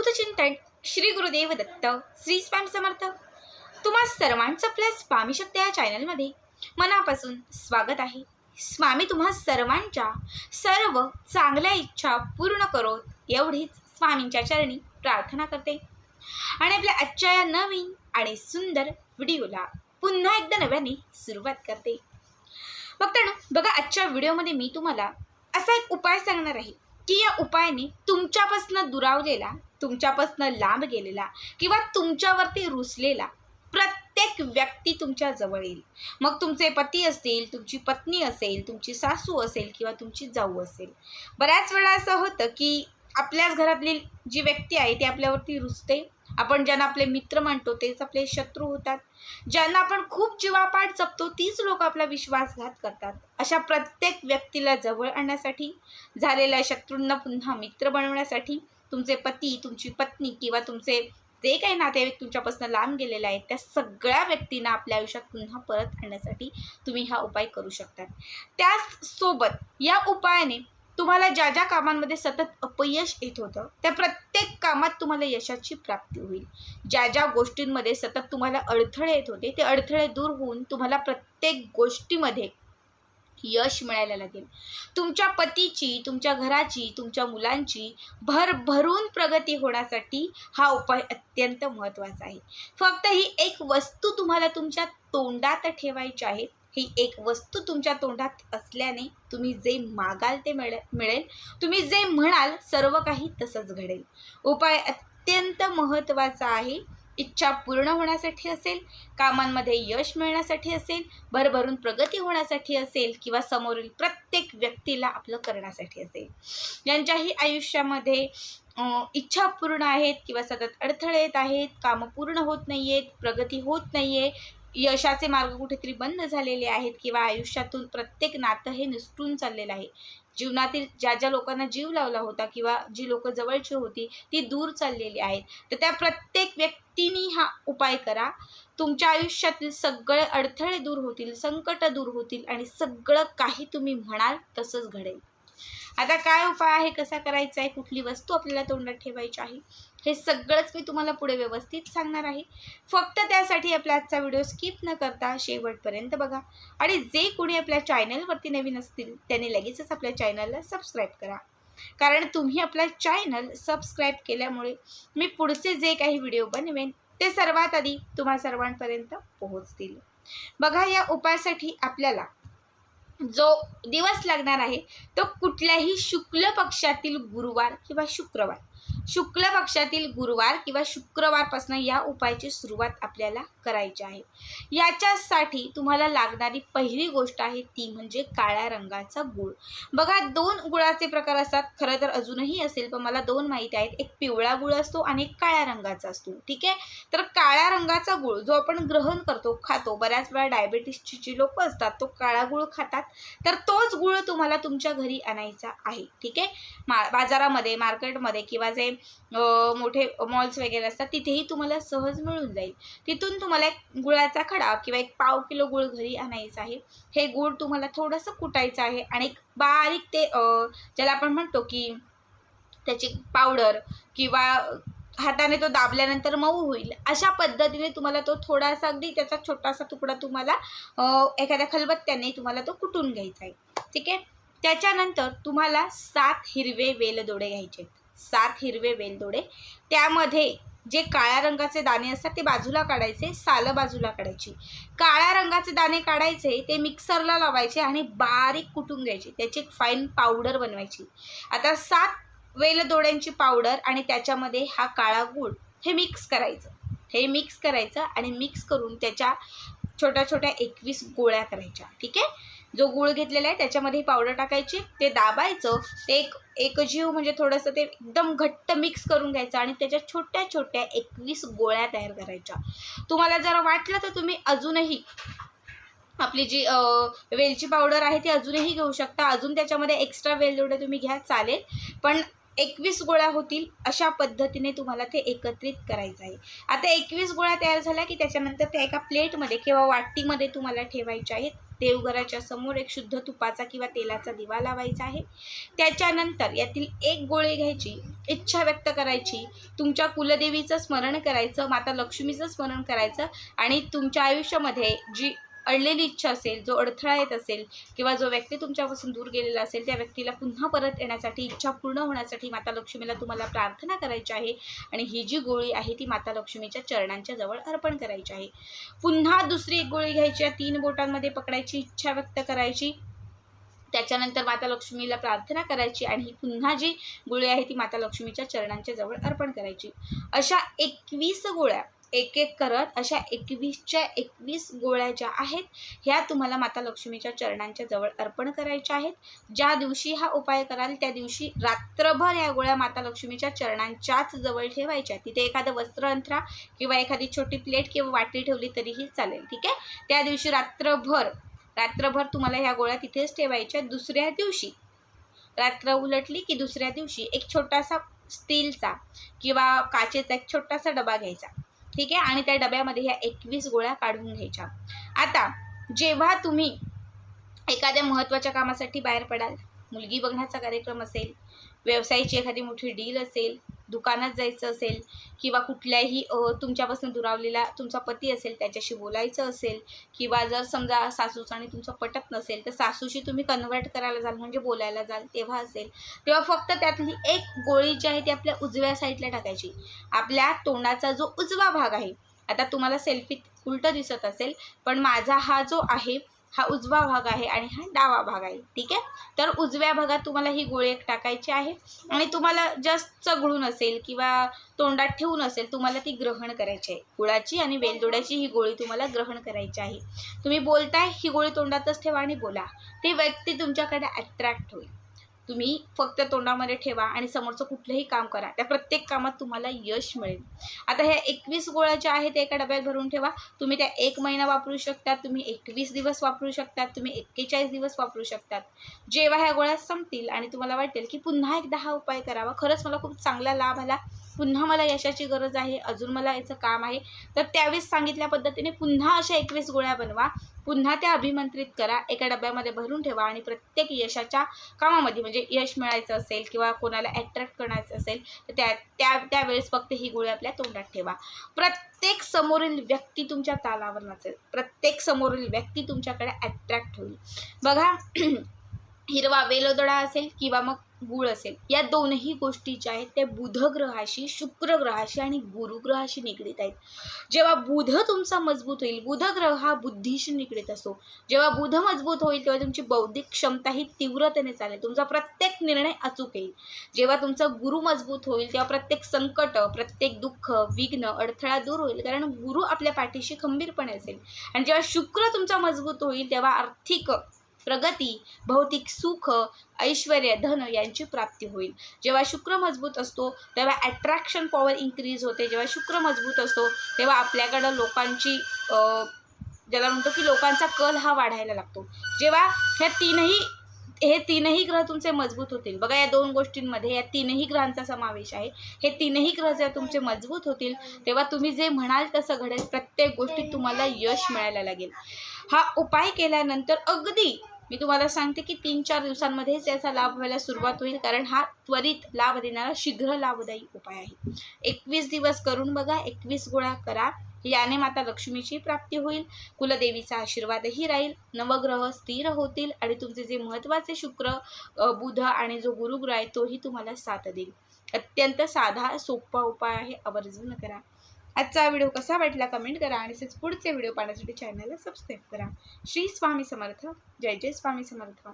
अवधूत श्री गुरुदेव दत्त श्री स्पॅम समर्थ. तुम्हा सर्वांचं आपल्या स्वामी शक्त या चॅनलमध्ये मनापासून स्वागत आहे. स्वामी तुम्हा सर्वांच्या सर्व चांगल्या इच्छा पूर्ण करोत एवढीच स्वामींच्या चरणी प्रार्थना करते. आणि आपल्या आजच्या या नवीन आणि सुंदर व्हिडिओला पुन्हा एकदा नव्याने सुरुवात करते. बघताना बघा आजच्या व्हिडिओमध्ये मी तुम्हाला असा एक उपाय सांगणार आहे की या उपायाने तुमच्यापासनं दुरावलेला तुमच्यापासनं लांब गेलेला किंवा तुमच्यावरती रुसलेला प्रत्येक व्यक्ती तुमच्या जवळ येईल. मग तुमचे पती असतील तुमची पत्नी असेल तुमची सासू असेल किंवा तुमची जाऊ असेल. बऱ्याच वेळा असं होतं की आपल्याच घरातली जी व्यक्ती आहे ती आपल्यावरती रुसते. आपण ज्यांना आपले मित्र म्हणतो तेच आपले शत्रू होतात. ज्यांना आपण खूप जीवापाठ जपतो तीच लोक आपला विश्वासघात करतात. अशा प्रत्येक व्यक्तीला जवळ आणण्यासाठी झालेल्या शत्रूंना पुन्हा मित्र बनवण्यासाठी तुमचे पती तुमची पत्नी किंवा तुमचे जे काही नातेवाईक तुमच्यापासून लांब गेलेले आहेत त्या सगळ्या व्यक्तींना आपल्या आयुष्यात पुन्हा परत आणण्यासाठी तुम्ही हा उपाय करू शकतात. त्याचसोबत या उपायाने तुम्हाला ज्या ज्या कामांमध्ये सतत अपयश येत होतं त्या प्रत्येक कामात तुम्हाला यशाची प्राप्ती होईल. ज्या ज्या गोष्टींमध्ये सतत तुम्हाला अडथळे येत होते ते अडथळे दूर होऊन तुम्हाला प्रत्येक गोष्टीमध्ये यश मिळायला लागेल. तुमच्या पतीची तुमच्या घराची तुमच्या मुलांची भरभरून प्रगती होण्यासाठी हा उपाय अत्यंत महत्त्वाचा आहे. फक्त ही एक वस्तू तुम्हाला तुमच्या तोंडात ठेवायची आहे. ही एक वस्तू तुमच्या तोंडात असल्याने तुम्ही जे मागाल ते मिळे मिळेल. तुम्ही जे म्हणाल सर्व काही तसंच घडेल. उपाय अत्यंत महत्त्वाचा आहे. इच्छा पूर्ण होण्यासाठी असेल कामांमध्ये यश मिळण्यासाठी असेल भरभरून प्रगती होण्यासाठी असेल किंवा समोरील प्रत्येक व्यक्तीला आपलं करण्यासाठी असेल. यांच्याही आयुष्यामध्ये इच्छा पूर्ण आहेत किंवा सतत अडथळे येत आहेत कामं पूर्ण होत नाही आहेत प्रगती होत नाही आहे यशाचे मार्ग कुठेतरी बंद झालेले आहेत किंवा आयुष्यातून प्रत्येक नातं हे निसटून चाललेलं आहे. जीवनातील ज्या ज्या लोकांना जीव लावला होता किंवा जी लोक जवळची होती ती दूर चाललेली आहेत. तर त्या प्रत्येक व्यक्ती उपाय करा. तुमच्या आयुष्यातील सगळे अडथळे दूर होतील संकट दूर होतील आणि सगळं काही तुम्ही म्हणाल तसंच घडेल. आता काय उपाय आहे कसा करायचा आहे कुठली वस्तू आपल्याला तोंडात ठेवायची आहे हे सगळंच मी तुम्हाला पुढे व्यवस्थित सांगणार आहे. फक्त त्यासाठी आपला आजचा व्हिडिओ स्किप न करता शेवटपर्यंत बघा आणि जे कोणी आपल्या चॅनलवरती नवीन असतील त्यांनी लगेचच आपल्या चॅनलला सबस्क्राईब करा. कारण तुम्ही आपला चॅनल सबस्क्राईब केल्यामुळे मी पुढचे जे काही व्हिडिओ बनवेन ते सर्वात आधी तुम्हा सर्वांपर्यंत पोहोचतील. बघा या उपायासाठी आपल्याला जो दिवस लागणार आहे तो कुठल्याही शुक्ल पक्षातील गुरुवार किंवा शुक्रवार. शुक्ल पक्षातील गुरुवार किंवा शुक्रवारपासून या उपायाची सुरुवात आपल्याला करायची आहे. याच्यासाठी तुम्हाला लागणारी पहिली गोष्ट आहे ती म्हणजे काळ्या रंगाचा गुळ. बघा दोन गुळाचे प्रकार असतात खरं तर अजूनही असेल पण मला दोन माहिती आहेत. एक पिवळा गुळ असतो आणि एक काळ्या रंगाचा असतो. ठीक आहे? तर काळ्या रंगाचा गुळ जो आपण ग्रहण करतो खातो बऱ्याच वेळा डायबेटीसची जी लोक असतात तो काळा गुळ खातात. तर तोच गुळ तुम्हाला तुमच्या घरी आणायचा आहे. ठीक आहे? मा बाजारामध्ये मार्केटमध्ये किंवा जे मोठे मॉल्स वगैरे असतात तिथेही तुम्हाला सहज मिळून जाईल. तिथून तुम्हाला एक गुळाचा खडा किंवा एक पाव किलो गुळ घरी आणायचा आहे. हे गुळ तुम्हाला थोडंसं कुटायचं आहे आणि एक बारीक ते ज्याला आपण म्हणतो की त्याची पावडर किंवा हाताने तो दाबल्यानंतर मऊ होईल अशा पद्धतीने तुम्हाला तो थोडासा अगदी त्याचा छोटासा तुकडा तुम्हाला एखाद्या खलबत्त्याने तुम्हाला तो कुटून घ्यायचा आहे. ठीक आहे? त्याच्यानंतर तुम्हाला सात हिरवे वेलदोडे घ्यायचे आहेत. सात हिरवे वेलदोडे त्यामध्ये जे काळ्या रंगाचे दाणे असतात ते बाजूला काढायचे सालं बाजूला काढायची. काळ्या रंगाचे दाणे काढायचे ते मिक्सरला लावायचे आणि बारीक कुटून घ्यायचे. त्याची एक फाईन पावडर बनवायची. आता सात वेलदोड्यांची पावडर आणि त्याच्यामध्ये हा काळा गूळ हे मिक्स करायचं. हे मिक्स करायचं आणि मिक्स करून त्याच्या छोट्या छोट्या एकवीस गोळ्या करायच्या. ठीक आहे? जो गूळ घेतलेला आहे त्याच्यामध्ये पावडर टाकायची. ते दाबायचं ते एक एकजीव म्हणजे थोडंसं ते एकदम घट्ट मिक्स करून घ्यायचं आणि त्याच्या छोट्या छोट्या एकवीस गोळ्या तयार करायच्या. तुम्हाला जर वाटलं तर तुम्ही अजूनही आपली जी वेलची पावडर आहे ती अजूनही घेऊ शकता. अजून त्याच्यामध्ये एक्स्ट्रा वेलदोडे तुम्ही घ्या चालेल. पण एकवीस गोळ्या होतील अशा पद्धतीने तुम्हाला ते एकत्रित करायचं आहे. आता एकवीस गोळ्या तयार झाल्या की त्याच्यानंतर त्या एका प्लेटमध्ये किंवा वाटीमध्ये तुम्हाला ठेवायच्या आहेत. देवघराच्या समोर एक शुद्ध तुपाचा किंवा तेलाचा दिवा लावायचा आहे. त्याच्यानंतर यातील एक गोळी घ्यायची इच्छा व्यक्त करायची तुमच्या कुलदेवीचं स्मरण करायचं माता लक्ष्मीचं स्मरण करायचं आणि तुमच्या आयुष्यामध्ये जी अडलेली इच्छा असेल जो अडथळा येत असेल किंवा जो व्यक्ती तुमच्यापासून दूर गेलेला असेल त्या व्यक्तीला पुन्हा परत येण्यासाठी इच्छा पूर्ण होण्यासाठी माता लक्ष्मीला तुम्हाला प्रार्थना करायची आहे आणि ही जी गोळी आहे ती माता लक्ष्मीच्या चरणांच्या जवळ अर्पण करायची आहे. पुन्हा दुसरी एक गोळी घ्यायची आहे तीन बोटांमध्ये पकडायची इच्छा व्यक्त करायची. त्याच्यानंतर माता लक्ष्मीला प्रार्थना करायची आणि ही पुन्हा जी गोळी आहे ती माता लक्ष्मीच्या चरणांच्या जवळ अर्पण करायची. अशा एकवीस गोळ्या एक एक करत अशा एकवीसच्या एकवीस गोळ्या ज्या आहेत ह्या तुम्हाला माता लक्ष्मीच्या चरणांच्या जवळ अर्पण करायच्या आहेत. ज्या दिवशी हा उपाय कराल त्या दिवशी रात्रभर या गोळ्या माता लक्ष्मीच्या चरणांच्याच जवळ ठेवायच्या. तिथे एखादं वस्त्र अंतरा किंवा एखादी छोटी प्लेट किंवा वाटी ठेवली तरीही चालेल ठीक आहे? त्या दिवशी रात्रभर रात्रभर तुम्हाला ह्या गोळ्या तिथेच ठेवायच्या दुसऱ्या दिवशी. रात्र उलटली की दुसऱ्या दिवशी एक छोटासा स्टीलचा किंवा काचेचा एक छोटासा डबा घ्यायचा. ठीक आहे? आणि त्या डब्यामध्ये ह्या एकवीस गोळ्या काढून घ्यायच्या. आता जेव्हा तुम्ही एखाद्या महत्त्वाच्या कामासाठी बाहेर पडाल मुलगी बघण्याचा कार्यक्रम असेल व्यवसायाची एखादी मोठी डील असेल दुकानात जायचं असेल किंवा कुठल्याही तुमच्यापासून दुरावलेला तुमचा पती असेल त्याच्याशी बोलायचं असेल किंवा जर समजा सासूचं आणि तुमचं पटत नसेल तर सासूशी तुम्ही कन्वर्ट करायला जाल म्हणजे बोलायला जाल तेव्हा असेल. तेव्हा फक्त त्यातली एक गोळी जी आहे ती आपल्या उजव्या साईडला टाकायची. आपल्या तोंडाचा जो उजवा भाग आहे आता तुम्हाला सेल्फीत उलटं दिसत असेल पण माझा हा जो आहे हा उजवा भाग आहे आणि हा डावा भाग आहे. ठीक आहे? तर उजव्या भागात तुम्हाला ही गोळी एक टाकायची आहे. आणि तुम्हाला जास्त चघळून असेल किंवा तोंडात ठेवून असेल तुम्हाला ती ग्रहण करायची आहे. गुळाची आणि वेलदोड्याची ही गोळी तुम्हाला ग्रहण करायची आहे. तुम्ही बोलताय ही गोळी तोंडातच ठेवा आणि बोला. ती व्यक्ती तुमच्याकडे अट्रॅक्ट होईल. तुम्ही फक्त तोंडामध्ये ठेवा आणि समोरचं कुठलंही काम करा. त्या प्रत्येक कामात तुम्हाला यश मिळेल. आता ह्या एकवीस गोळ्या ज्या आहेत त्या एका डब्यात भरून ठेवा. तुम्ही त्या एक महिना वापरू शकतात तुम्ही एकवीस दिवस वापरू शकतात तुम्ही एक्केचाळीस दिवस वापरू शकतात जेव्हा ह्या गोळ्या संपतील आणि तुम्हाला वाटेल की पुन्हा एकदा हा उपाय करावा खरंच मला खूप चांगला लाभ आला. पुन्हा मला यशाची गरज आहे अजून मला याचं काम आहे. तर त्यावेळेस सांगितल्या पद्धतीने पुन्हा अशा एकवीस गोळ्या बनवा. पुन्हा त्या अभिमंत्रित करा. एका डब्यामध्ये भरून ठेवा आणि प्रत्येक यशाच्या कामामध्ये म्हणजे यश मिळायचं असेल किंवा कोणाला ॲट्रॅक्ट करायचं असेल तर त्या त्या त्यावेळेस फक्त ही गोळी आपल्या तोंडात ठेवा. प्रत्येक समोरील व्यक्ती तुमच्या तालावर नसेल. प्रत्येक समोरील व्यक्ती तुमच्याकडे अट्रॅक्ट होईल. बघा हिरवा वेलोदडा असेल किंवा मग गुळ असेल. या दोनही गोष्टी ज्या आहेत त्या बुध ग्रहाशी शुक्र ग्रहाशी आणि गुरुग्रहाशी निगडीत आहेत. जेव्हा बुध तुमचा मजबूत होईल बुध ग्रह हा बुद्धीशी निगडीत असतो. जेव्हा बुध मजबूत होईल तेव्हा तुमची बौद्धिक क्षमता ही तीव्रतेने चालेल. तुमचा प्रत्येक निर्णय अचूक येईल. जेव्हा तुमचा गुरु मजबूत होईल तेव्हा प्रत्येक संकट प्रत्येक दुःख विघ्न अडथळा दूर होईल. कारण गुरु आपल्या पाठीशी खंबीरपणे असेल. आणि जेव्हा शुक्र तुमचा मजबूत होईल तेव्हा आर्थिक प्रगती भौतिक सुख ऐश्वर धन यांची प्राप्ती होईल. जेव्हा शुक्र मजबूत असतो तेव्हा ॲट्रॅक्शन पॉवर इन्क्रीज होते. जेव्हा शुक्र मजबूत असतो तेव्हा आपल्याकडं लोकांची ज्याला म्हणतो की लोकांचा कल हा वाढायला लागतो. जेव्हा ह्या तीनही हे तीनही ग्रह तुमचे मजबूत होतील. बघा या दोन गोष्टींमध्ये या तीनही ग्रहांचा समावेश आहे. हे तीनही ग्रह जेव्हा तुमचे मजबूत होतील तेव्हा तुम्ही जे म्हणाल तसं घडेल. प्रत्येक गोष्टीत तुम्हाला यश मिळायला लागेल. हा उपाय केल्यानंतर अगदी मी तुम्हाला सांगते की तीन चार दिवसांमध्येच याचा लाभ व्हायला सुरुवात होईल. कारण हा त्वरित लाभ देणारा शीघ्र लाभदायी उपाय आहे. एकवीस दिवस करून बघा एकवीस गोळा करा. याने माता लक्ष्मीची प्राप्ती होईल. कुलदेवीचा आशीर्वादही राहील. नवग्रह स्थिर होतील आणि तुमचे जे महत्त्वाचे शुक्र बुध आणि जो गुरुग्रह आहे तोही तुम्हाला साथ देईल. अत्यंत साधा सोपा उपाय आहे. आवर्जून करा. आजचा व्हिडिओ कसा वाटला कमेंट करा आणि तसेच पुढचे व्हिडिओ पाहण्यासाठी चॅनलला सबस्क्राईब करा. श्री स्वामी समर्थ. जय जय स्वामी समर्थ.